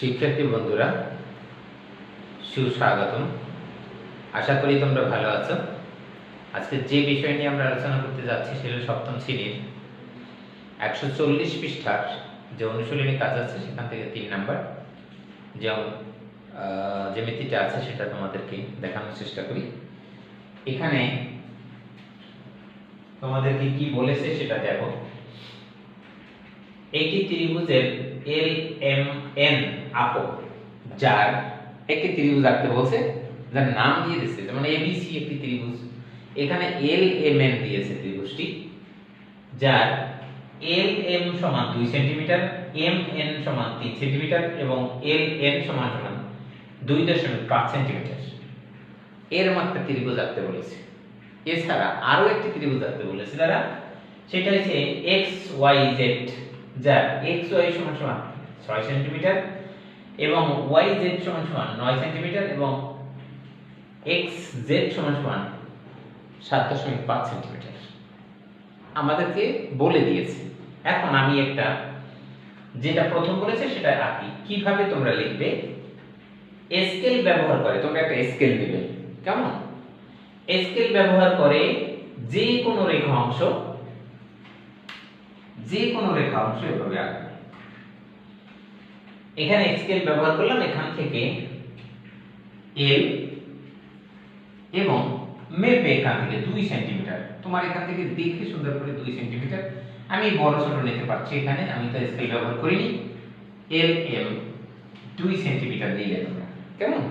শিক্ষার্থী বন্ধুরা, সুস্বাগতম। আশা করি তোমরা ভালো আছো। আজকে যে বিষয় নিয়ে আমরা আলোচনা করতে যাচ্ছি সেটা সপ্তম শ্রেণির। একশো চল্লিশ পৃষ্ঠার যে অনুশীলনী কাজ আছে, সেখান থেকে তিন নাম্বার। যেমন যে জ্যামিতিটা আছে, সেটা তোমাদেরকে দেখানোর চেষ্টা করি। এখানে তোমাদেরকে কি বলেছে সেটা দেখো। একটি ত্রিভুজের এল এম এন আঁকো যার একটি ত্রিভুজ আঁকতে বলছে, যার নাম দিয়ে দিচ্ছে যেমন এবিসি একটি ত্রিভুজ। এখানে এল এম এন দিয়েছে ত্রিভুজটি, যার এল এম সমান দুই সেন্টিমিটার এম এন সমান তিন সেন্টিমিটার এবং এল এন সমান সমান দুই দশমিক পাঁচ সেন্টিমিটার। এর মাত্রা ত্রিভুজ আঁকতে বলেছে। এছাড়া আরও একটি ত্রিভুজ আঁকতে বলেছে তারা, সেটা হচ্ছে এক্স ওয়াই জেড যার এক্স ওয়াই সমান সমান ছয় সেন্টিমিটার এবং ওয়াই জেড সমান সমান নয় সেন্টিমিটার এবং এক্স জেড সমান সমান সাত দশমিক পাঁচ সেন্টিমিটার। আমাদেরকে বলে দিয়েছে। এখন আমি একটা, যেটা প্রথম বলেছে সেটা আঁকি। কীভাবে তোমরা লিখবে? স্কেল ব্যবহার করে, তোমরা একটা স্কেল নেবে। কেমন? স্কেল ব্যবহার করে যে কোনো রেখা অংশ যে কোনো রেখা অংশ এভাবে আঁকবে। এখানে স্কেল ব্যবহার করলাম এখান থেকে এল এবং মেপে এখান থেকে দুই সেন্টিমিটার তোমার এখান থেকে দেখে সুন্দর করে দুই সেন্টিমিটার আমি বড় ছোট নিতে পারছি এখানে, আমি তো স্কেল ব্যবহার করিনি। এল এম দুই সেন্টিমিটার নিলে তোমরা কেমন?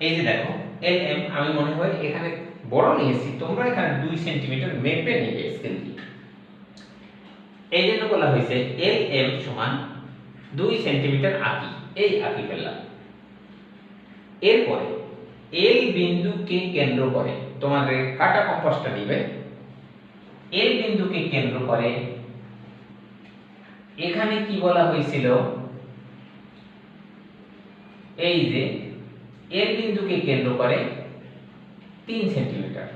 এই যে দেখো এল এম আমি মনে হয় এখানে বড় নিয়েছি, তোমরা এখানে দুই সেন্টিমিটার মেপে নিবে স্কেল দিয়ে। এই জন্য বলা হয়েছে এল এম সমান দুই সেন্টিমিটার আঁকি, এই আঁকি ফেললাম। এরপরে এল বিন্দুকে কেন্দ্র করে তোমাদের কাটা কম্পাসটা নিবে এল বিন্দুকে কেন্দ্র করে এখানে কি বলা হয়েছিল? এই যে এল বিন্দুকে কেন্দ্র করে তিন সেন্টিমিটার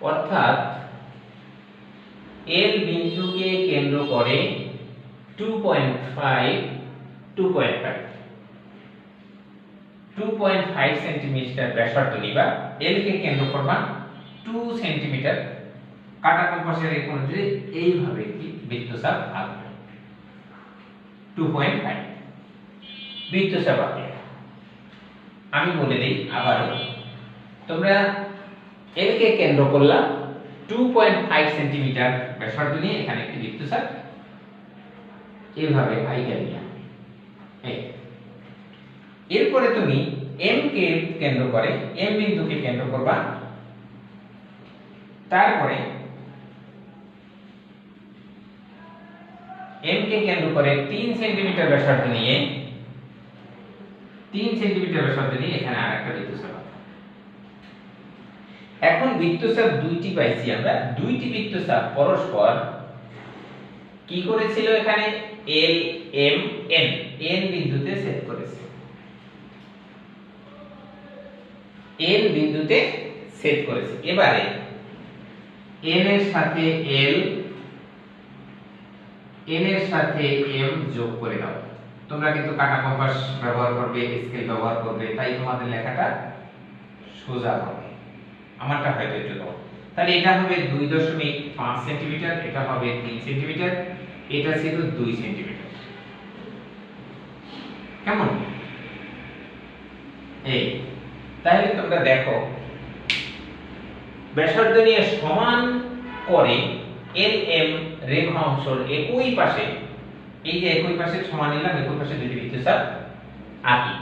অর্থাৎ এল বিন্দুকে কেন্দ্র করে two point five two point five two point five centimetre ব্যাসার্ধ নিবা এল কে কেন্দ্র করবা টু সেন্টিমিটার কাটা কম্পাসের এক অনুযায়ী এইভাবে একটি বৃত্তচাপ আঁকবে। টু পয়েন্ট ফাইভ বৃত্তচাপ আঁকবে আমি বলে দিই আবারও, তোমরা এল কে কেন্দ্র করলাম টু পয়েন্ট ফাইভ সেন্টিমিটার ব্যাসার্ধ নিয়ে এখানে একটি বৃত্তচাপ এইভাবে আইকা নিলাম এই। এরপরে তুমি এম কে কেন্দ্র করে এম বিন্দুকে কেন্দ্র করবা। তারপরে এম কে কেন্দ্র করে তিন সেন্টিমিটার ব্যাসার্ধ নিয়ে, তিন সেন্টিমিটার ব্যাসার্ধ নিয়ে এখানে আরেকটা বৃত্তচাপ। এখন বৃত্তচাপ দুইটি পাইছি আমরা। দুইটি বৃত্তচাপ পরস্পর কি করেছিল এখানে? এল এম এন এন বিন্দুতে ছেদ করেছে। এন বিন্দুতে ছেদ করেছে। এবারে এন এর সাথে এল এন এর সাথে এম যোগ করে দাও। তোমরা কিন্তু কাটা কম্পাস ব্যবহার করবে, স্কেল ব্যবহার করবে, তাই তোমাদের লেখাটা সোজা হবে। আমারটা হয়তো একটু তাহলে এটা হবে দুই দশমিক পাঁচ সেন্টিমিটার, এটা হবে তিন সেন্টিমিটার। এটা ছিল দুই সেন্টিমিটার। কেমন? এই তাহলে তোমরা দেখো, ব্যাসার্ধ নিয়ে সমান করে এল এম রেখা অংশের একই পাশে, এই যে একই পাশে সমান নিলাম, একই পাশে দুটি বৃত্তচাপ আঁকি।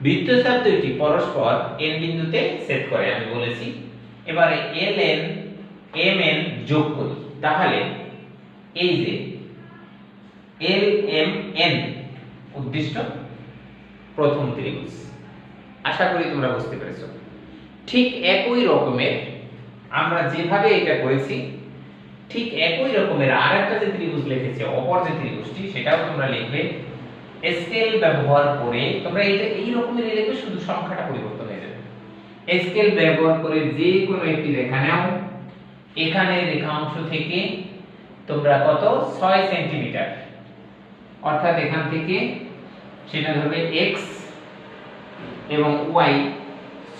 বৃত্তচাপ দুইটি পরস্পর এন বিন্দুতে সেট করে, আমি বলেছি। এবারে এল এন এম এন যোগ করি। তাহলে এই যে এল এম এন উদ্দিষ্ট প্রথম ত্রিভুজ। আশা করি তোমরা বুঝতে পেরেছ। ঠিক একই রকমের আমরা যেভাবে এটা করেছি, ঠিক একই রকমের আর একটা যে ত্রিভুজ লিখেছে, অপর যে ত্রিভুজটি, সেটাও তোমরা লিখবে। স্কেল ব্যবহার করে তোমরা এটা এই রকমের লিখবে, শুধু সংখ্যাটা পরিবর্তন হয়ে যাবে। স্কেল ব্যবহার করে যে কোনো একটি রেখা নাও। এখানে রেখা অংশ থেকে তোমরা কত? 6 সেন্টিমিটার। অর্থাৎ এখান থেকে সেটা ধরবে x এবং y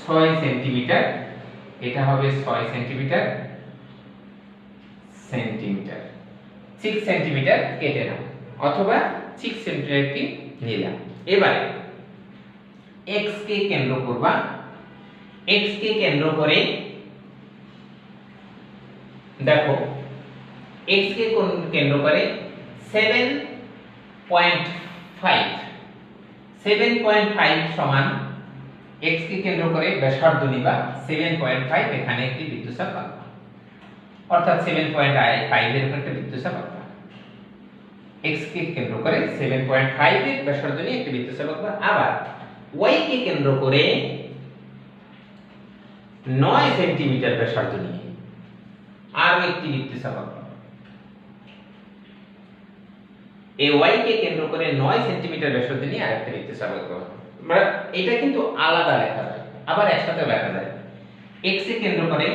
ছয় সেন্টিমিটার, এটা হবে ছয় সেন্টিমিটার সেন্টিমিটার। সিক্স সেন্টিমিটার কেটে নাও, অথবা সিক্স সেন্টিমিটারটি নিলাম এবারে, x কে কেন্দ্র করবা। x কে কেন্দ্র করে, দেখো, x কে কোন- কেন্দ্র করে? 7.5 7.5 সমান x কে কেন্দ্র করে ব্যাসার্ধ নিবা 7.5 এখানে একটি বৃত্তচাপ পাবা অর্থাৎ 7.5 এর একটা বৃত্তচাপ পাবা x কে কেন্দ্র করে 7.5 এর ব্যাসার্ধ নিয়ে একটি বৃত্তচাপ পাবা আবার y কে কেন্দ্র করে 9 সেন্টিমিটার ব্যাসার্ধ নিয়ে আরও একটি বৃত্তচাপ পাবা এই y কে কেন্দ্র করে 9 সেন্টিমিটার ব্যাসার্ধ নিয়ে আরেকটা বৃত্তচাপ আঁকবো আমরা এটা কিন্তু আলাদা লেখা যায় আবার একসাথে লেখা যায় x কে কেন্দ্র করে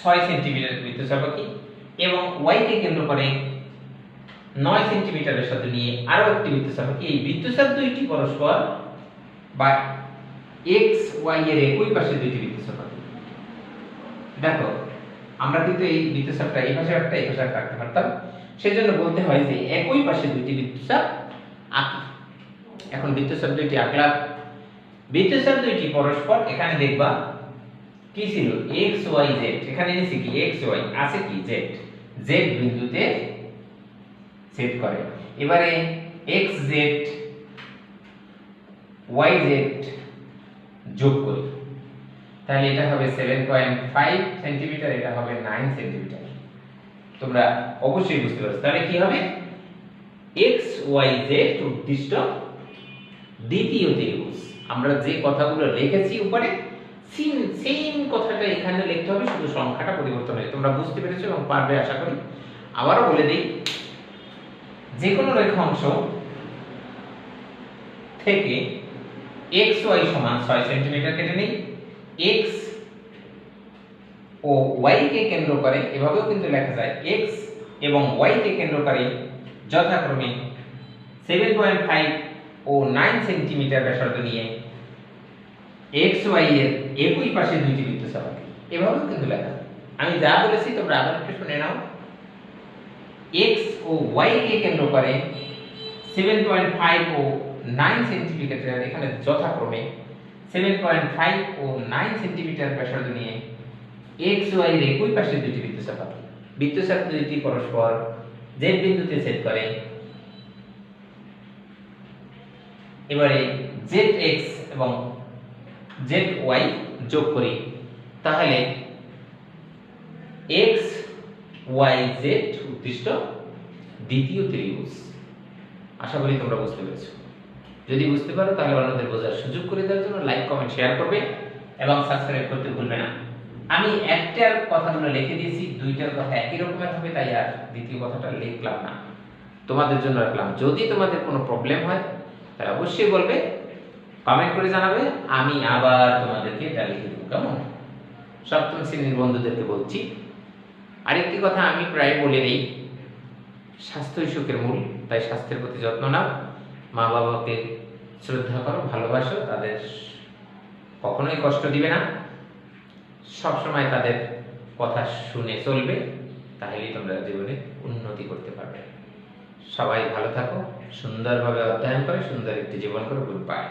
6 সেন্টিমিটার আঁকি এবং y কে কেন্দ্র করে 9 সেন্টিমিটার ব্যাসার্ধ নিয়ে আরও একটি বৃত্তচাপ এই বৃত্তচাপ দুইটি পরস্পর বা x, y এর একই পাশে দুইটি বৃত্তচাপ দেখো, আমরা কিন্তু এই বৃত্তচাপটা এই পাশে একটা, এই পাশে একটা রাখতে পারতাম। সেজন্য বলতে হয় যে একই পাশে দুইটি বৃত্তচাপ আঁকি। এখন বৃত্তচাপ দুইটি আঁকলাম। বৃত্তচাপ দুইটি পরস্পর, এখানে দেখবা কি ছিল? এক্স ওয়াই জেড এখানে নিচে কি? এক্স ওয়াই আছে কি? জেড জেড বিন্দুতে ছেদ করে। এবারে এক্স জেড ওয়াই জেড যোগ করি। তাহলে এটা হবে 7.5 সেন্টিমিটার এটা হবে 9 সেন্টিমিটার তোমরা অবশ্যই বুঝতে পারছ। তাহলে কি হবে? X, y, z উদ্দিষ্ট দ্বিতীয় ত্রিভুজ আমরা যে কথাগুলো লিখেছি উপরে সেম সেম কথাটা এখানে লিখতে হবে, শুধু সংখ্যাটা পরিবর্তন হয়েছে তোমরা বুঝতে পেরেছ এবং পারবে, আশা করি। আবারও বলে দিই যে কোনো রেখাংশ থেকে x, y সমান 6 সেন্টিমিটার কেটে নেই। X ও y কে কেন্দ্র করে, এভাবেও কিন্তু লেখা যায়, x এবং y কে কেন্দ্র করে যথাক্রমে 7.5 ও 9 সেন্টিমিটার ব্যাসার্ধ নিয়ে x, y এর একই পাশে দুইটি আঁকি এভাবেও কিন্তু লেখা। আমি যা বলেছি, তোমরা আবার একটু শুনে নাও x ও y কে কেন্দ্র করে 7.5 ও 9 সেন্টিমিটার এখানে যথাক্রমে 7.5 ও 9 সেন্টিমিটার ব্যাসার্ধ নিয়ে x, y এর একই পাশে দুটি বৃত্তচাপ বৃত্তচাপ দুটি পরস্পর z বিন্দুতে ছেদ করে। এবারে zx এবং zy যোগ করি। তাহলে x, y, z উদ্দিষ্ট দ্বিতীয় ত্রিভুজ। আশা করি তোমরা বুঝতে পেরেছ। যদি বুঝতে পারো, তাহলে অন্যদের বোঝার সুযোগ করে দেওয়ার জন্য লাইক কমেন্ট শেয়ার করবে এবং সাবস্ক্রাইব করতে ভুলবে না। আমি একটার কথাগুলো লিখে দিয়েছি, দুইটার কথা একই রকমের হবে, তাই আর দ্বিতীয় কথাটা লিখলাম না। তোমাদের জন্য রাখলাম। যদি তোমাদের কোনো প্রবলেম হয়, তাহলে অবশ্যই বলবে কমেন্ট করে জানাবে, আমি আবার তোমাদেরকে এটা লিখে দেবো। কেমন? সপ্তম শ্রেণির বন্ধুদেরকে বলছি, আরেকটি কথা আমি প্রায় বলে দিই স্বাস্থ্যই সুখের মূল, তাই স্বাস্থ্যের প্রতি যত্ন নাও। মা বাবাকে শ্রদ্ধা করো, ভালোবাসো, তাদের কখনোই কষ্ট দিবে না। সবসময় তাদের কথা শুনে চলবে, তাহলেই তোমরা জীবনে উন্নতি করতে পারবে। সবাই ভালো থাকো, সুন্দরভাবে অধ্যয়ন করে সুন্দর একটি জীবন করে গুড বাই